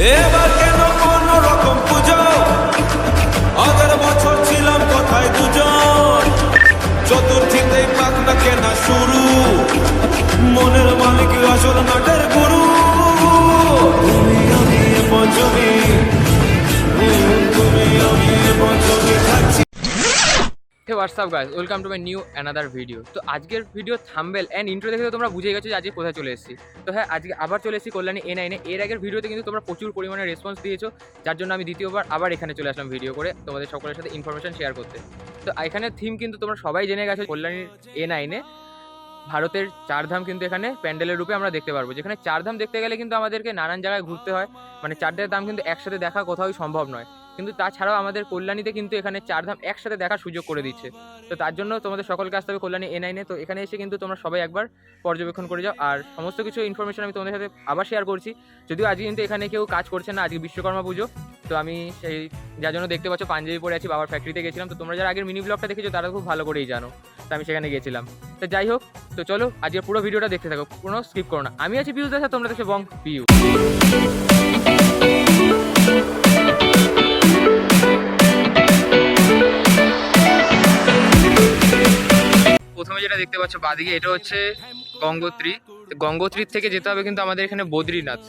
এবার কেন কোন রকম পুজো? আগের বছর ছিলাম কোথায় দুজন। চতুর্থীতেই পাখনা কেনা শুরু। মনের মালিক আসল নাটের গুরু। তুমি, আমি পঞ্চমী তুমি। আমি what's up guys welcome to my new another video তো আজকের ভিডিও থাম্বেল অ্যান্ড ইন্ট্রো দেখে তো তোমরা বুঝে গেছো যে আজকে কোথায় চলে এসেছি। তো হ্যাঁ আজকে আবার চলে এসেছি কল্যাণী এ নাইনে এর আগের ভিডিওতে কিন্তু তোমরা প্রচুর পরিমাণে রেসপন্স দিয়েছ, যার জন্য আমি দ্বিতীয়বার আবার এখানে চলে আসলাম ভিডিও করে তোমাদের সকলের সাথে ইনফরমেশন শেয়ার করতে। তো এখানে থিম কিন্তু তোমরা সবাই জেনে গেছো কল্যাণীর এ নাইনে ভারতের চারধাম কিন্তু এখানে প্যান্ডেলের রূপে আমরা দেখতে পারব। যেখানে চারধাম দেখতে গেলে কিন্তু আমাদেরকে নানান জায়গায় ঘুরতে হয়। মানে চারটের দাম কিন্তু একসাথে দেখা কোথাওই সম্ভব নয়। কিন্তু তাছাড়াও আমাদের কল্যাণীতে কিন্তু এখানে চারধাম একসাথে দেখার সুযোগ করে দিচ্ছে। তো তার জন্য তোমাদের সকলকে আসতে হবে কল্যাণী এ। নাইনে তো এখানে এসে কিন্তু তোমরা সবাই একবার পর্যবেক্ষণ করে যাও। আর সমস্ত কিছু ইনফরমেশন আমি তোমাদের সাথে আবার শেয়ার করছি। যদিও আজকে কিন্তু এখানে কেউ কাজ করছে না, আজকে বিশ্বকর্মা পুজো। তো আমি সেই যার জন্য দেখতে পাচ্ছ পাঞ্জাবি পরে আছি, বাবার ফ্যাক্টরিতে গেছিলাম। তো তোমরা যারা আগের মিনি ব্লগটা দেখেছ, তারা খুব ভালো করেই জানো। তো আমি সেখানে গেছিলাম। তো যাই হোক, তো চলো আজকে পুরো ভিডিওটা দেখতে থাকো। কোনো স্কিপ করো না। আমি আছি পিউষ দেখা তোমরা দেখছ বং পিউ। দেখতে পাচ্ছ, বাদিকে এটা হচ্ছে গঙ্গোত্রী। গঙ্গোত্রীর থেকে যেতে হবে কিন্তু আমাদের এখানে বদ্রীনাথ।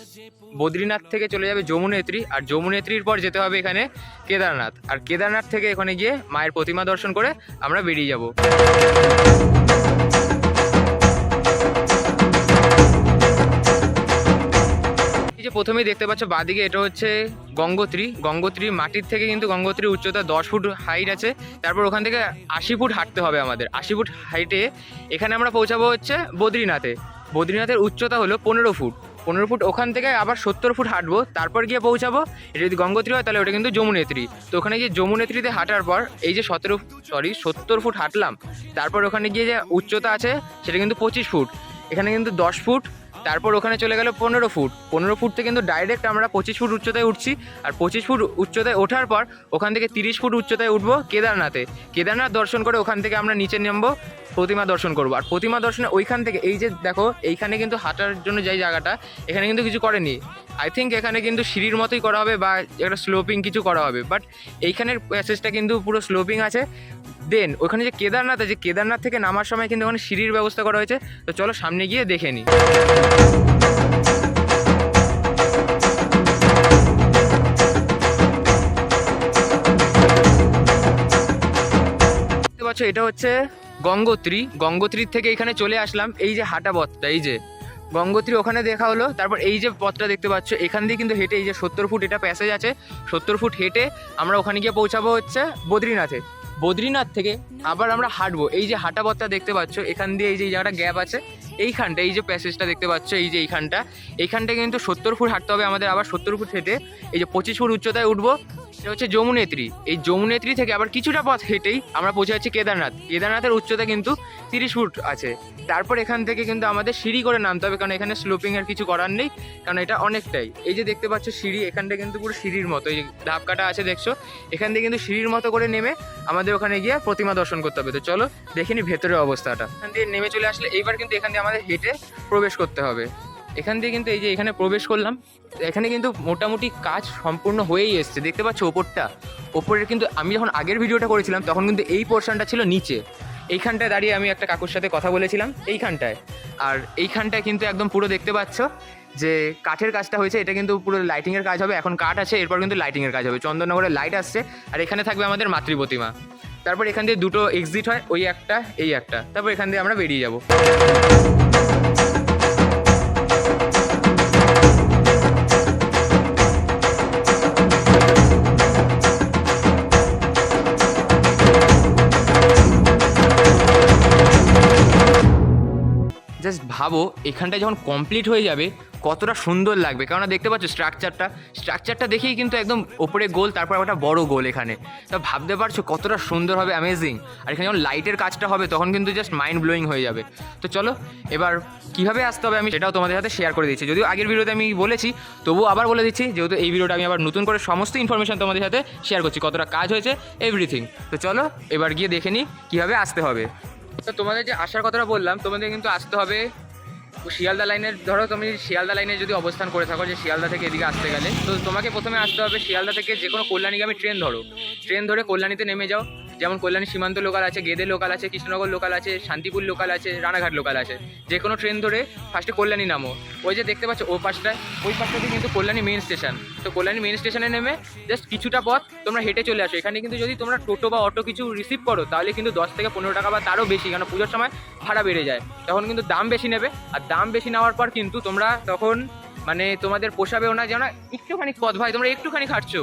বদ্রীনাথ থেকে চলে যাবে যমুনেত্রী, আর যমুনেত্রীর পর যেতে হবে এখানে কেদারনাথ। আর কেদারনাথ থেকে এখানে গিয়ে মায়ের প্রতিমা দর্শন করে আমরা বেরিয়ে যাব। এই যে প্রথমেই দেখতে পাচ্ছ, বাদিকে এটা হচ্ছে গঙ্গোত্রী। গঙ্গোত্রী মাটির থেকে কিন্তু গঙ্গোত্রীর উচ্চতা দশ ফুট হাইট আছে। তারপর ওখান থেকে আশি ফুট হাঁটতে হবে আমাদের। আশি ফুট হাইটে এখানে আমরা পৌঁছাবো হচ্ছে বদ্রীনাথে। বদ্রীনাথের উচ্চতা হলো পনেরো ফুট। পনেরো ফুট ওখান থেকে আবার সত্তর ফুট হাঁটবো। তারপর গিয়ে পৌঁছাবো। এটা যদি গঙ্গোত্রী হয় তাহলে ওটা কিন্তু যমুনেত্রী। তো ওখানে গিয়ে যমুনেত্রীতে হাঁটার পর এই যে সতেরো সরি সত্তর ফুট হাঁটলাম। তারপর ওখানে গিয়ে যে উচ্চতা আছে সেটা কিন্তু পঁচিশ ফুট। এখানে কিন্তু দশ ফুট তারপর ওখানে চলে গেল পনেরো ফুট। পনেরো ফুট থেকে কিন্তু ডাইরেক্ট আমরা পঁচিশ ফুট উচ্চতায় উঠছি। আর পঁচিশ ফুট উচ্চতায় ওঠার পর ওখান থেকে তিরিশ ফুট উচ্চতায় উঠবো কেদারনাথে। কেদারনাথ দর্শন করে ওখান থেকে আমরা নিচে নামবো, প্রতিমা দর্শন করব। আর প্রতিমা দর্শনে ওইখান থেকে এই যে দেখো, এইখানে কিন্তু হাঁটার জন্য যেই জায়গাটা, এখানে কিন্তু কিছু করেনি। আই থিঙ্ক এখানে কিন্তু সিঁড়ির মতোই করা হবে বা একটা স্লোপিং কিছু করা হবে। বাট এইখানের প্যাসেজটা কিন্তু পুরো স্লোপিং আছে। দেন, ওখানে যে কেদারনাথ আছে, কেদারনাথ থেকে নামার সময় কিন্তু ওখানে সিঁড়ির ব্যবস্থা করা হয়েছে। তো চলো সামনে গিয়ে দেখে নিই পাচ্ছ, এটা হচ্ছে গঙ্গোত্রী। গঙ্গোত্রীর থেকে এখানে চলে আসলাম, এই যে হাঁটা পথটা, এই যে। গঙ্গোত্রী ওখানে দেখা হলো, তারপর এই যে পথটা দেখতে পাচ্ছ, এখান দিয়ে কিন্তু হেঁটে, এই যে সত্তর ফুট, এটা প্যাসেজ আছে। সত্তর ফুট হেঁটে আমরা ওখানে গিয়ে পৌঁছাবো হচ্ছে বদ্রীনাথে। বদ্রীনাথ থেকে আবার আমরা হাঁটবো। এই যে হাঁটা পথটা দেখতে পাচ্ছ, এখান দিয়ে এই যে জায়গাটা গ্যাপ আছে, এইখানটা, এই যে প্যাসেজটা দেখতে পাচ্ছ, এই যে এইখানটা। এইখানটা কিন্তু সত্তর ফুট হাঁটতে হবে আমাদের, আবার সত্তর ফুট হেঁটে এই যে পঁচিশ ফুট উচ্চতায় উঠবো। এটা হচ্ছে যমুনেত্রী। এই যমুনেত্রী থেকে আবার কিছুটা পথ হেঁটেই আমরা পৌঁছে যাচ্ছি কেদারনাথ। কেদারনাথের উচ্চতা কিন্তু তিরিশ ফুট আছে। তারপর এখান থেকে কিন্তু আমাদের সিঁড়ি করে নামতে হবে, কারণ এখানে স্লোপিং এর কিছু করার নেই, কারণ এটা অনেকটাই। এই যে দেখতে পাচ্ছ সিঁড়ি, এখানটা কিন্তু পুরো সিঁড়ির মতো, এই যে ধাপকাটা আছে দেখছ। এখান থেকে কিন্তু সিঁড়ির মতো করে নেমে আমাদের ওখানে গিয়ে প্রতিমা দর্শন করতে হবে। তো চলো দেখে নি ভেতরের অবস্থাটা। এখান দিয়ে নেমে চলে আসলে এইবার কিন্তু এখান দিয়ে আমাদের হেঁটে প্রবেশ করতে হবে। এখান দিয়ে কিন্তু এই যে এখানে প্রবেশ করলাম, এখানে কিন্তু মোটামুটি কাজ সম্পূর্ণ হয়েই এসছে। দেখতে পাচ্ছ ওপরটা? ওপরের কিন্তু আমি যখন আগের ভিডিওটা করেছিলাম, তখন কিন্তু এই পোর্শনটা ছিল নিচে। এইখানটায় দাঁড়িয়ে আমি একটা কাকুর সাথে কথা বলেছিলাম, এইখানটায়। আর এইখানটায় কিন্তু একদম পুরো দেখতে পাচ্ছ যে কাঠের কাজটা হয়েছে, এটা কিন্তু পুরো লাইটিংয়ের কাজ হবে। এখন কাঠ আছে, এরপর কিন্তু লাইটিংয়ের কাজ হবে। চন্দননগরে লাইট আসছে, আর এখানে থাকবে আমাদের মাতৃ প্রতিমা। তারপর এখান দিয়ে দুটো এক্সিট হয়, ওই একটা, এই একটা। তারপর এখান দিয়ে আমরা বেরিয়ে যাব। জাস্ট ভাবো এখানটা যখন কমপ্লিট হয়ে যাবে, কতটা সুন্দর লাগবে। কারণ দেখতে পাচ্ছ স্ট্রাকচারটা স্ট্রাকচারটা দেখেই কিন্তু একদম ওপরে গোল, তারপর একটা বড় গোল এখানে। তা ভাবতে পারছ কতটা সুন্দর হবে অ্যামেজিং আর এখানে যখন লাইটের কাজটা হবে, তখন কিন্তু জাস্ট মাইন্ড ব্লোয়িং হয়ে যাবে। তো চলো, এবার কীভাবে আসতে হবে আমি সেটাও তোমাদের সাথে শেয়ার করে দিচ্ছি। যদিও আগের ভিডিওতে আমি বলেছি, তবুও আবার বলে দিচ্ছি, যেহেতু এই ভিডিওটা আমি আবার নতুন করে সমস্ত ইনফরমেশান তোমাদের সাথে শেয়ার করছি, কতটা কাজ হয়েছে এভরিথিং তো চলো, এবার গিয়ে দেখে নিই কীভাবে আসতে হবে। তো তোমাদের যে আসার কথাটা বললাম, তোমাদের কিন্তু আসতে হবে শিয়ালদা লাইনের ধরো তুমি শিয়ালদা লাইনে যদি অবস্থান করে থাকো যে শিয়ালদা থেকে এদিকে আসতে গেলে, তো তোমাকে প্রথমে আসতে হবে শিয়ালদা থেকে যে কোনো কল্যাণীগামী ট্রেন ধরো। ট্রেন ধরে কল্যাণীতে নেমে যাও। যেমন কল্যাণী সীমান্ত লোকাল আছে, গেদে লোকাল আছে, কৃষ্ণনগর লোকাল আছে, শান্তিপুর লোকাল আছে, রানাঘাট লোকাল আছে। যে কোনো ট্রেন ধরে ফার্স্টে কল্যাণী নামো। ওই যে দেখতে পাচ্ছ, ও পাশটায়, ওই পাশটাতে কিন্তু কল্যাণী মেন স্টেশন তো কল্যাণী মেন স্টেশনে নেমে জাস্ট কিছুটা পথ তোমরা হেঁটে চলে আসো। এখানে কিন্তু যদি তোমরা টোটো বা অটো কিছু রিসিভ করো, তাহলে কিন্তু দশ থেকে পনেরো টাকা বা তারও বেশি কারণ পুজোর সময় ভাড়া বেড়ে যায়। তখন কিন্তু দাম বেশি নেবে। আর দাম বেশি নেওয়ার পর কিন্তু তোমরা তখন মানে তোমাদের পোষাবেও না, যেন একটুখানি পথ ভাই, তোমরা একটুখানি খাটছো।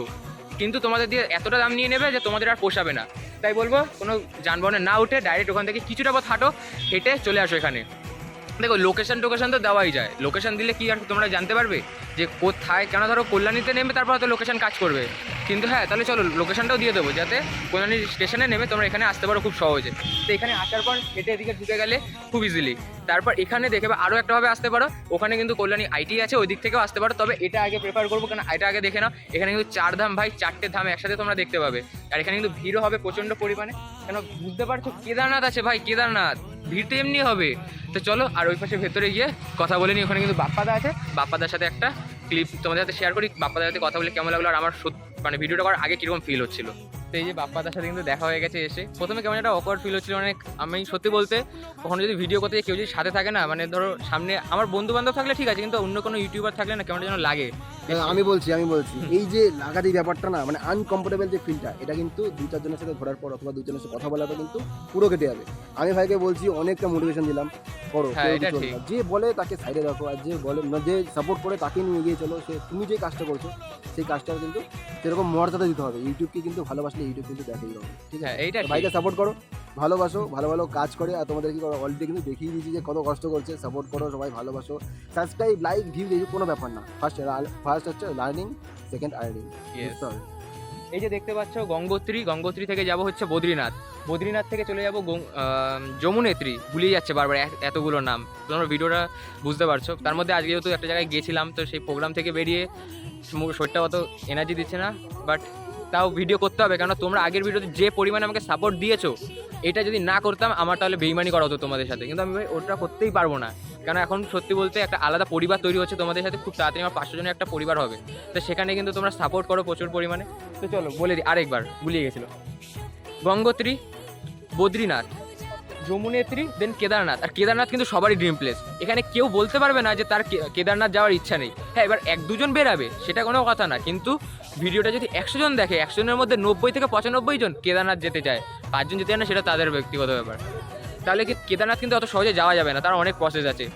কিন্তু তোমাদের দিয়ে এতটা দাম নিয়ে নেবে যে তোমাদের আর পোষাবে না। তাই বলব, কোনো যানবাহনে না উঠে ডাইরেক্ট ওখান থেকে কিছুটা পথ হাঁটো, হেঁটে চলে আসো এখানে। দেখো লোকেশন টোকেশন তো দেওয়াই যায়। লোকেশন দিলে কি আর তোমরা জানতে পারবে? যে কোথায়, কেন ধরো কল্যাণীতে নেমে তারপর হয়তো লোকেশন কাজ করবে। কিন্তু হ্যাঁ তাহলে চলো লোকেশনটাও দিয়ে দেবো, যাতে কল্যাণী স্টেশনে নেমে তোমরা এখানে আসতে পারো খুব সহজে। তো এখানে আসার পর হেঁটে এদিকে ঢুকে গেলে খুব ইজিলি তারপর এখানে দেখে আরও একটাভাবে আসতে পারো, ওখানে কিন্তু কল্যাণী আইটি আছে, ওই দিক থেকেও আসতে পারো। তবে এটা আগে প্রেফার করব, কারণ এটা আগে দেখে নাও, এখানে কিন্তু চার ধাম ভাই, চারটে ধাম একসাথে তোমরা দেখতে পাবে। আর এখানে কিন্তু ভিড়ও হবে প্রচণ্ড পরিমাণে। কেন, বুঝতে পারছ? কেদারনাথ আছে ভাই, কেদারনাথ। ভিড় এমনি হবে। তো চলো, আর ওই পাশে ভেতরে গিয়ে কথা বলে নিই। ওখানে কিন্তু বাপ্পাদা আছে। বাপ্পাদার সাথে একটা ক্লিপ তোমাদের সাথে শেয়ার করি। বাপ্পাদার সাথে কথা বলে কেমন লাগল? আর আমার মানে ভিডিওটা করার আগে কীরকম ফিল হচ্ছিল? তো এই যে বাপ্পাদার সাথে কিন্তু দেখা হয়ে গেছে এসে। প্রথমে কেমন একটা অকওয়ার্ড ফিল হচ্ছিল অনেক আমি সত্যি বলতে কখনো যদি ভিডিও করতে কেউ যদি সাথে থাকে না মানে ধরো সামনে আমার বন্ধু বান্ধব থাকলে ঠিক আছে কিন্তু অন্য কোনো ইউটিউবার থাকলে না কেমন যেন লাগে। আমি বলছি আমি বলছি। এই যে লাগাদি ব্যাপারটা না মানে আনকমফোর্টেবল যে ফিলটা এটা কিন্তু দু চারজনের সাথে ঘোরার পর অথবা দুজনের সাথে কথা বলার পর কিন্তু পুরো কেটে যাবে। আমি ভাইকে বলছি অনেকটা মোটিভেশন দিলাম করো হ্যাঁ, এটা ঠিক। যে বলে তাকে সাইডে রাখো আর যে বলে যে সাপোর্ট করে তাকে নিয়ে এগিয়ে চলো সে তুমি যে কাজটা করছ সেই কাজটা কিন্তু সেরকম মর্যাদা দিতে হবে। ইউটিউবকে কিন্তু ভালোবাসলে ইউটিউব কিন্তু দেখেই হবে ঠিক হ্যাঁ আছে এইটা ভাইকে সাপোর্ট করো ভালোবাসো ভালো ভালো কাজ করে আর তোমাদের কি অলরেডি কিন্তু দেখিয়ে দিয়েছি যে কত কষ্ট করছে সাপোর্ট করো সবাই ভালোবাসো। সাবস্ক্রাইব লাইক ভিউ এই কোনো ব্যাপার না। ফার্স্ট ফার্স্ট হচ্ছে লার্নিং সেকেন্ড আর্নিং এই যে দেখতে পাচ্ছ গঙ্গোত্রী গঙ্গোত্রী থেকে যাব হচ্ছে বদ্রীনাথ। বদ্রীনাথ থেকে চলে যাব যমুনেত্রী ভুলিয়ে যাচ্ছে বারবার এত- এতগুলো নাম। তোমরা ভিডিওটা বুঝতে পারছ। তার মধ্যে আজকে যেহেতু একটা জায়গায় গেছিলাম তো সেই প্রোগ্রাম থেকে বেরিয়ে শরীরটা অত এনার্জি দিচ্ছে না বাট তাও ভিডিও করতে হবে কেন তোমরা আগের ভিডিওতে যে পরিমাণে আমাকে সাপোর্ট দিয়েছ, এটা যদি না করতাম আমার তাহলে বেইমানি করা হতো তোমাদের সাথে। কিন্তু আমি ভাই, ওটা করতেই পারব না। কারণ এখন সত্যি বলতে একটা আলাদা পরিবার তৈরি হচ্ছে তোমাদের সাথে, খুব তাড়াতাড়ি আমার পাঁচশো জনের একটা পরিবার হবে। তো সেখানে কিন্তু তোমরা সাপোর্ট করো প্রচুর পরিমাণে। তো চলো, বলে দিই, আরেকবার ভুলিয়ে গেছিল। গঙ্গোত্রী, বদ্রীনাথ। যমুনেত্রী দেন কেদারনাথ। আর কেদারনাথ কিন্তু সবারই ড্রিম প্লেস এখানে কেউ বলতে পারবে না যে তার কেদারনাথ যাওয়ার ইচ্ছা নেই। হ্যাঁ এবার এক দুজন বেরাবে, সেটা কোনো কথা না। কিন্তু ভিডিওটা যদি একশো জন দেখে, একশো জনের মধ্যে নব্বই থেকে পঁচানব্বই জন কেদারনাথ যেতে চায় পাঁচজন যেতে না, সেটা তাদের ব্যক্তিগত ব্যাপার। তাহলে কি কেদারনাথ কিন্তু অত সহজে যাওয়া যাবে না, তার অনেক প্রসেস আছে।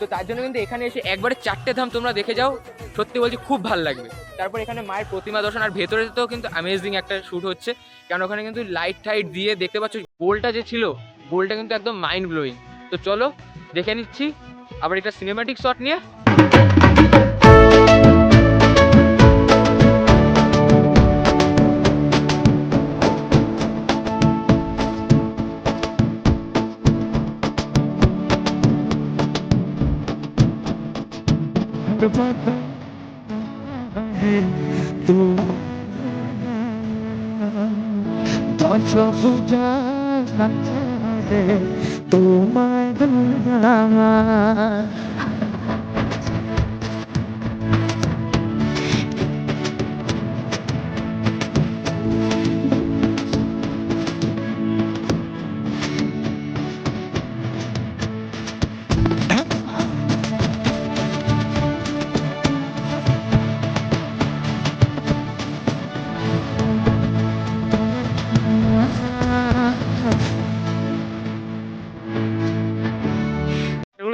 তো তার জন্য কিন্তু এখানে এসে একবারে চারটে ধাম তোমরা দেখে যাও। সত্যি বলছি, খুব ভালো লাগবে। তারপর এখানে মায়ের প্রতিমা দর্শন, আর ভেতরে তো কিন্তু অ্যামেজিং একটা শ্যুট হচ্ছে। কারণ ওখানে কিন্তু লাইট টাইট দিয়ে দেখতে পাচ্ছ গোলটা যে ছিল গোলটা কিন্তু একদম মাইন্ড ব্লোয়িং তো চলো দেখে নিচ্ছি আবার একটা সিনেমাটিক শট নিয়ে তোমায় আমার।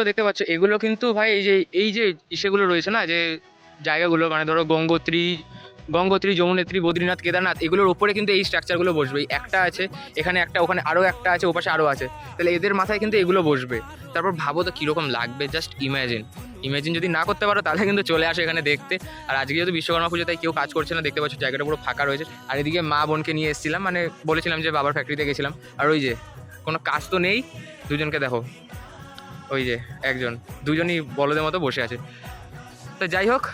এগুলো দেখতে পাচ্ছ, এগুলো কিন্তু ভাই এই যে এই যে ইসেগুলো রয়েছে না, যে জায়গাগুলো মানে ধরো গঙ্গোত্রী গঙ্গোত্রী, যমুনেত্রী, বদ্রীনাথ, কেদারনাথ, এগুলোর ওপরে কিন্তু এই স্ট্রাকচারগুলো বসবে। একটা আছে, এখানে একটা, ওখানে আরও একটা আছে, ওপাশে আরও আছে। তাহলে এদের মাথায় কিন্তু এগুলো বসবে। তারপর ভাবো তো কীরকম লাগবে জাস্ট ইমাজিন ইমাজিন যদি না করতে পারো, তাহলে কিন্তু চলে আসো এখানে দেখতে। আর আজকে যেহেতু বিশ্বকর্মা পুজো, তাই কেউ কাজ করছে না, দেখতে পাচ্ছ জায়গাটা পুরো ফাঁকা রয়েছে। আর এদিকে মা বোনকে নিয়ে এসেছিলাম মানে বলেছিলাম যে বাবার ফ্যাক্টরিতে গেছিলাম। আর ওই যে, কোনো কাজ তো নেই, দুজনকে দেখো। ওই যে একজন, দুজনই বলদের মতো বসে আছে। তো যাই হোক,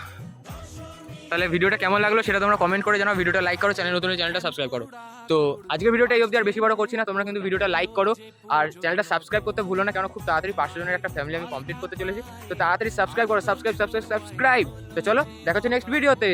তাহলে ভিডিওটা কেমন লাগল সেটা তোমরা কমেন্ট করে জানাও, ভিডিওটা লাইক করো চ্যানেল নতুন চ্যানেলটা সাবস্ক্রাইব করো। তো আজকের ভিডিওটা এই অবধি আর বেশি বড় করছি না, তোমরা কিন্তু ভিডিওটা লাইক করো। আর চ্যানেলটা সাবস্ক্রাইব করতে ভুলো না কারণ খুব তাড়াতাড়ি পাঁচশো জনের একটা ফ্যামিলি আমি কমপ্লিট করতে চলেছি। তো তাড়াতাড়ি সাবস্ক্রাইব করো সাবস্ক্রাইব সাবস্ক্রাইব সাবস্ক্রাইব তো চলো, দেখা নেক্সট ভিডিওতে